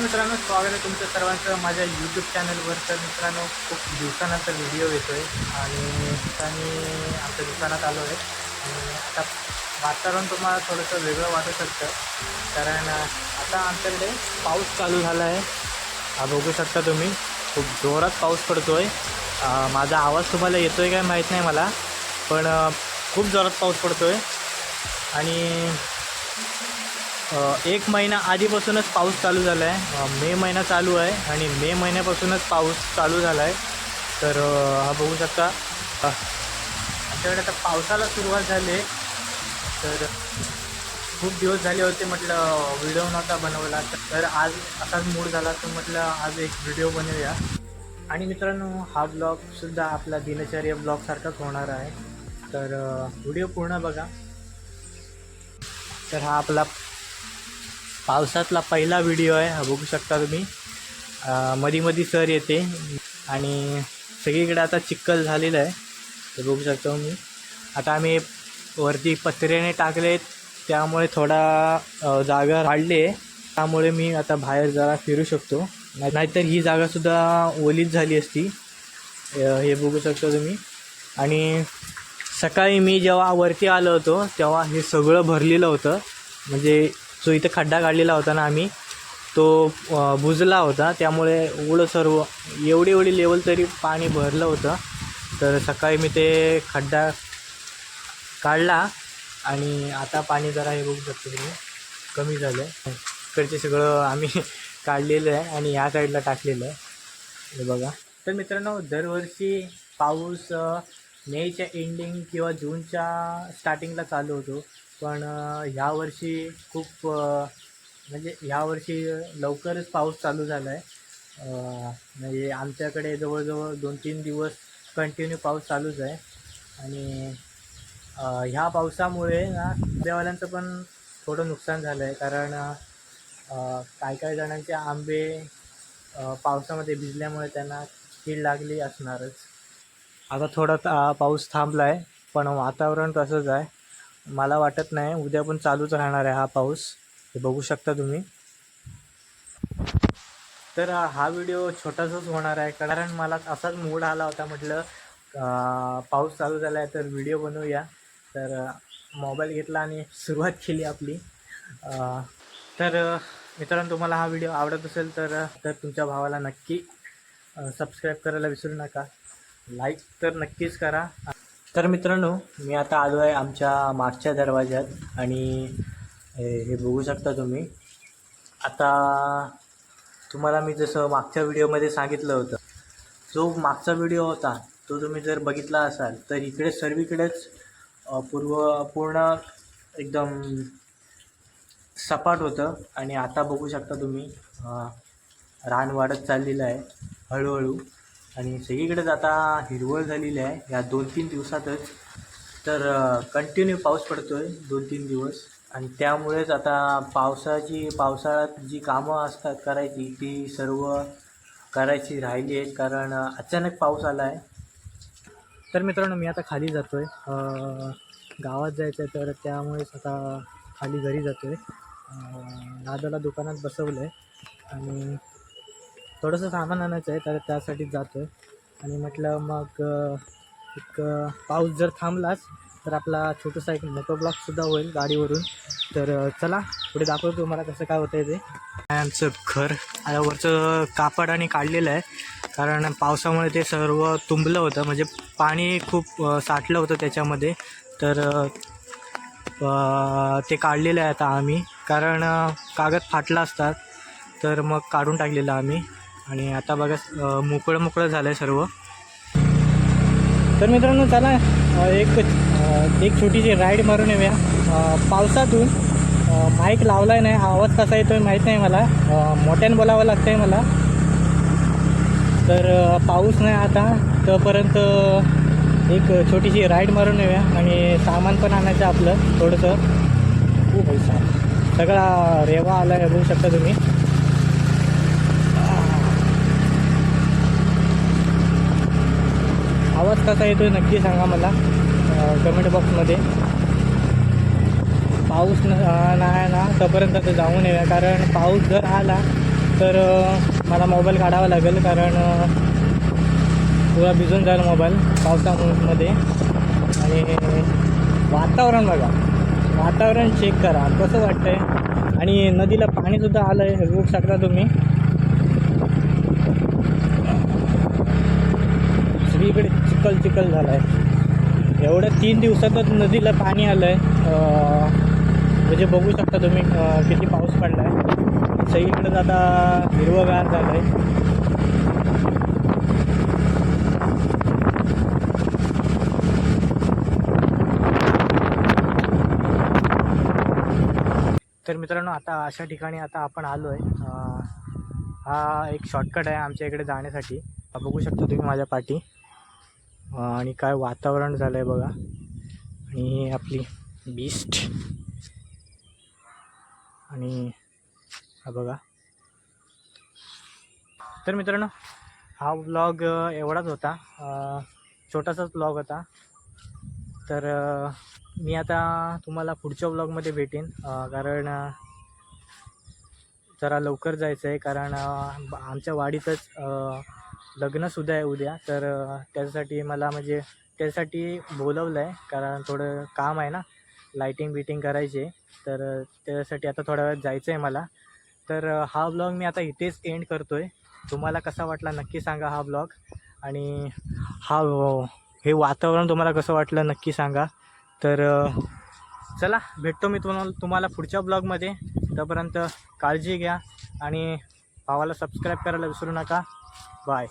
नमस्कार मित्रांनो स्वागत आहे तुमचं सर्वांचं माझ्या यूट्यूब चॅनलवर तर मित्रांनो खूप दिवसानंतर व्हिडिओ येतो आहे आणि मी आमच्या दुकानात आलो आहे. आणि आता वातावरण तुम्हाला थोडंसं वेगळं वाटू शकतं. कारण आता आमच्याकडे पाऊस चालू झाला आहे हा बघू शकता तुम्ही खूप जोरात पाऊस पडतो आहे माझा आवाज तुम्हाला येतो आहे काय माहीत नाही मला पण खूप जोरात पाऊस पडतो आहे आणि एक महिना आधीपासूनच पाऊस चालू झाला आहे मे महिना चालू आहे आणि मे महिन्यापासूनच पाऊस चालू झाला आहे तर हा बघू शकता. आमच्याकडे आता पावसाला सुरुवात झाली आहे. तर खूप दिवस झाले होते म्हटलं व्हिडिओ नव्हता बनवला. तर आज असाच मूड झाला तर म्हटलं आज एक व्हिडिओ बनवूया. आणि मित्रांनो हा ब्लॉगसुद्धा आपला दिनचर्या ब्लॉगसारखाच होणार आहे. तर व्हिडिओ पूर्ण बघा. तर हा आपला पावसातला पहिला व्हिडिओ आहे हा बघू शकता तुम्ही. मधी मधी सर येते आणि सगळीकडे आता चिक्कल झालेलं आहे ते बघू शकतो मी आता आम्ही वरती पत्र्याने टाकले त्यामुळे थोडा जागा वाढली आहे. त्यामुळे मी आता बाहेर जरा फिरू शकतो. नाहीतर ही जागासुद्धा ओलीच झाली असती हे बघू शकता तुम्ही. आणि सकाळी मी जेव्हा वरती आलो होतो तेव्हा हे सगळं भरलेलं होतं. म्हणजे जो इथं खड्डा काढलेला होता ना आम्ही तो बुजला होता. त्यामुळे एवढं सर्व एवढी एवढी लेवल तरी पाणी भरलं होतं. तर सकाळी मी ते खड्डा काढला आणि आता पाणी जरा हे बघू शकतो तुम्ही कमी झालं आहे इकडचे सगळं आम्ही काढलेलं आहे आणि ह्या साईडला टाकलेलं आहे. हे बघा. तर मित्रांनो दरवर्षी पाऊस मेच्या एंडिंग किंवा जूनच्या स्टार्टिंगला चालू होतो. पण ह्यावर्षी खूप म्हणजे ह्यावर्षी लवकरच पाऊस चालू झाला आहे म्हणजे आमच्याकडे जवळजवळ दोन तीन दिवस कंटिन्यू पाऊस चालूच आहे. आणि ह्या पावसामुळे ना आंब्यावाल्यांचं पण थोडं नुकसान झालं आहे कारण काय काय जणांचे आंबे पावसामध्ये भिजल्यामुळे त्यांना कीड लागली असणारच. आता थोडा पाऊस थांबला आहे पण वातावरण तसंच आहे. मला वाटत नाही. उद्या पण चालूच राहणार आहे हा पाऊस. हे बघू शकता तुम्ही. तर हा व्हिडिओ छोटासाच होणार आहे. कारण मला असाच मूड आला होता म्हटलं पाऊस चालू झाला आहे तर व्हिडिओ बनवूया. तर मोबाईल घेतला आणि सुरुवात केली आपली. तर मित्रांनो तुम्हाला हा व्हिडिओ आवडत असेल तर तर तुमच्या भावाला नक्की सबस्क्राईब करायला विसरू नका. लाईक तर नक्कीच करा. तर मित्रांनो मी आता आलो आहे आमच्या मागच्या दरवाज्यात आणि हे हे बघू शकता तुम्ही. आता तुम्हाला मी जसं मागच्या व्हिडिओमध्ये सांगितलं होतं जो मागचा व्हिडिओ होता तो तुम्ही जर बघितला असाल तर इकडे सर्वीकडेच पूर्व पूर्ण एकदम सपाट होतं. आणि आता बघू शकता तुम्ही रान वाढत चाललेलं आहे हळूहळू. आणि सगळीकडेच आता हिरवळ झालेली आहे. या दोन तीन दिवसातच. तर कंटिन्यू पाऊस पडतो आहे दोन तीन दिवस. आणि त्यामुळेच आता पावसाची पावसाळ्यात जी कामं असतात करायची ती सर्व करायची राहिली आहेत. कारण अचानक पाऊस आला आहे तर मित्रांनो मी आता खाली जातो आहे गावात जायचं आहे तर त्यामुळेच आता खाली घरी जातो आहे दादाला दुकानात बसवलं आहे आणि थोडंसं सामान आणायचं आहे तर त्यासाठी जातो आहे आणि म्हटलं मग एक पाऊस जर थांबलाच तर आपला छोटंसा एक मोटो ब्लॉकसुद्धा होईल गाडीवरून. तर चला पुढे दाखवतो तुम्हाला कसं काय होतं आहे ते. आमचं घर आता वरचं कापड आणि काढलेलं आहे कारण पावसामुळे ते सर्व तुंबलं होतं. म्हणजे पाणी खूप साठलं होतं त्याच्यामध्ये. तर ते काढलेलं आहे आता आम्ही. कारण कागद फाटला असतात तर मग काढून टाकलेलं आम्ही. आणि आता बघा मोकळं मोकळं झालं आहे सर्व. तर मित्रांनो चला एक एक छोटीशी राईड मारून येऊया. पावसातून माईक लावला नाही आवाज कसा येतो आहे माहीत नाही मला. मोठ्यानं बोलावं लागतं आहे मला. तर पाऊस नाही आता तोपर्यंत एक छोटीशी राईड मारून येऊया. आणि सामान पण आणायचं आपलं थोडंसं. खूप पैसा सगळा रेवा आला आहे बघू शकता तुम्ही. आवाज कसा येतो आहे नक्की सांगा मला कमेंट बॉक्समध्ये पाऊस न नाही ना तोपर्यंत ते जाऊन येऊया. कारण पाऊस जर आला तर मला मोबाईल काढावा लागेल. कारण पुरा भिजून जाईल मोबाईल पावसामध्ये. आणि वातावरण बघा वातावरण चेक करा. कसं वाटतंय? आणि नदीला पाणीसुद्धा आलं आहे बघू शकता तुम्ही. सगळीकडे चिखल चिखल झाला आहे एवढ्या तीन दिवसातच नदीला पाणी आलं आहे म्हणजे बघू शकता तुम्ही किती पाऊस पडला आहे सगळीकडे आता हिरवगार झालं आहे तर मित्रांनो आता अशा ठिकाणी आता आपण आलो आहे हा एक शॉर्टकट आहे आमच्या इकडे जाण्यासाठी. बघू शकता तुम्ही माझ्या पाठी. आणि काय वातावरण झालं आहे बघा. आणि ही आपली बीस्ट आणि हा बघा. तर मित्रांनो हा ब्लॉग एवढाच होता. छोटासाच ब्लॉग होता. तर मी आता तुम्हाला पुढच्या ब्लॉगमध्ये भेटेन. कारण जरा लवकर जायचं आहे कारण आमच्या वाडीतच लग्नसुद्धा आहे उद्या. तर त्याच्यासाठी मला म्हणजे त्यासाठी बोलवलं आहे कारण थोडं काम आहे ना. लाईटिंग बिटिंग करायची आहे. तर त्यासाठी आता थोड्या वेळात जायचं आहे मला. तर हा ब्लॉग मी आता इथेच एंड करतो आहे तुम्हाला कसा वाटला नक्की सांगा हा ब्लॉग आणि हा हे वातावरण तुम्हाला कसं वाटलं नक्की सांगा. तर चला भेटतो मी तुम्हाला तुम्हाला पुढच्या ब्लॉगमध्ये तोपर्यंत काळजी घ्या. आणि भावाला सबस्क्राईब करायला विसरू नका. बाय